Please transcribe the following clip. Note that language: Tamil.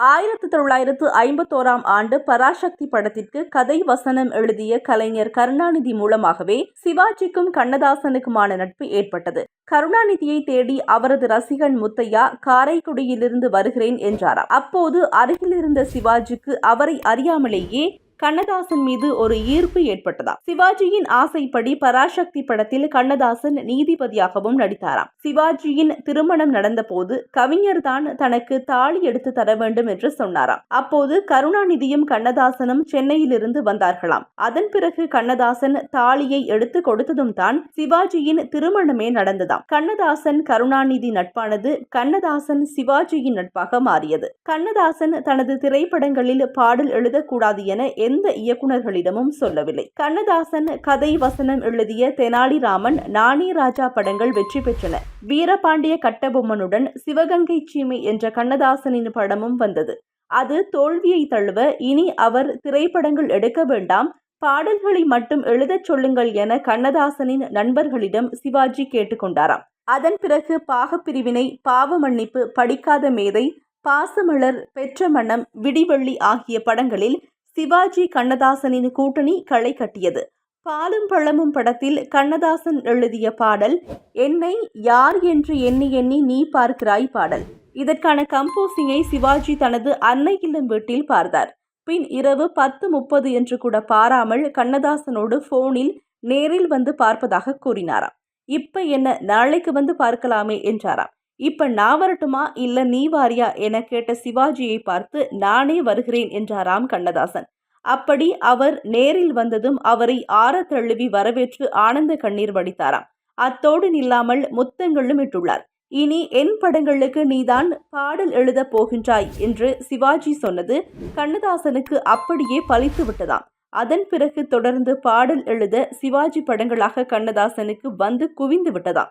ஆயிரத்து தொள்ளாயிரத்து ஐம்பத்தோராம் ஆண்டு பராசக்தி படத்திற்கு கதை வசனம் எழுதிய கலைஞர் கருணாநிதி மூலமாகவே சிவாஜிக்கும் கண்ணதாசனுக்குமான நட்பு ஏற்பட்டது. கருணாநிதியை தேடி அவரது ரசிகன் முத்தையா காரைக்குடியிலிருந்து வருகிறேன் என்றாராம். அப்போது அருகிலிருந்த சிவாஜிக்கு அவரை அறியாமலேயே கண்ணதாசன் மீது ஒரு ஈர்ப்பு ஏற்பட்டதா? சிவாஜியின் ஆசைப்படி பராசக்தி படத்தில் கண்ணதாசன் நீதிபதியாகவும் நடித்தாராம். சிவாஜியின் திருமணம் நடந்தபோது கவிஞர் தான் தனக்கு தாலி எடுத்து தர வேண்டும் என்று சொன்னாராம். அப்போது கருணாநிதியும் கண்ணதாசனும் சென்னையிலிருந்து வந்தார்களாம். அதன் பிறகு கண்ணதாசன் தாலியை எடுத்து கொடுத்ததும் தான் சிவாஜியின் திருமணமே நடந்ததாம். கண்ணதாசன் கருணாநிதி நட்பானது கண்ணதாசன் சிவாஜியின் நட்பாக மாறியது. கண்ணதாசன் தனது திரைப்படங்களில் பாடல் எழுதக்கூடாது என எந்த இயக்குநர்களிடமும் சொல்லவில்லை. கண்ணதாசன் கதை வசனம் எழுதிய தெனாலிராமன் நாணி ராஜா படங்கள் வெற்றி பெற்றன. வீரபாண்டிய கட்டபொம்மனுடன் சிவகங்கை சீமை என்ற கண்ணதாசனின் படமும் வந்தது. அது தோல்வியை தழுவ இனி அவர் திரைப்படங்கள் எடுக்க வேண்டாம் பாடல்களை மட்டும் எழுதச் சொல்லுங்கள் என கண்ணதாசனின் நண்பர்களிடம் சிவாஜி கேட்டுக்கொண்டாராம். அதன் பிறகு பாகப்பிரிவினை பாவ மன்னிப்பு படிக்காத மேதை பாசமலர் பெற்ற மனம் விடிவெள்ளி ஆகிய படங்களில் சிவாஜி கண்ணதாசனின் கூட்டணி களை கட்டியது. பாலும் பழமும் படத்தில் கண்ணதாசன் எழுதிய பாடல் என்னை யார் என்று எண்ணி எண்ணி நீ பார்க்கிறாய் பாடல். இதற்கான கம்போசிங்கை சிவாஜி தனது அன்னை இல்லம் வீட்டில் பார்த்தார். பின் இரவு பத்து முப்பது என்று கூட பாராமல் கண்ணதாசனோடு போனில் நேரில் வந்து பார்ப்பதாக கூறினாராம். இப்ப என்ன நாளைக்கு வந்து பார்க்கலாமே என்றாராம். இப்ப நான் வரட்டுமா? இல்ல நீ வாரியா? என கேட்ட சிவாஜியை பார்த்து நானே வருகிறேன் என்றாராம் கண்ணதாசன். அப்படி அவர் நேரில் வந்ததும் அவரை ஆற தழுவி வரவேற்று ஆனந்த கண்ணீர் வடித்தாராம். அத்தோடு நில்லாமல் முத்தங்களும் இட்டுள்ளார். இனி என் படங்களுக்கு நீதான் பாடல் எழுதப் போகின்றாய் என்று சிவாஜி சொன்னது கண்ணதாசனுக்கு அப்படியே பலித்து விட்டதாம். அதன் பிறகு தொடர்ந்து பாடல் எழுத சிவாஜி படங்களாக கண்ணதாசனுக்கு வந்து குவிந்து விட்டதாம்.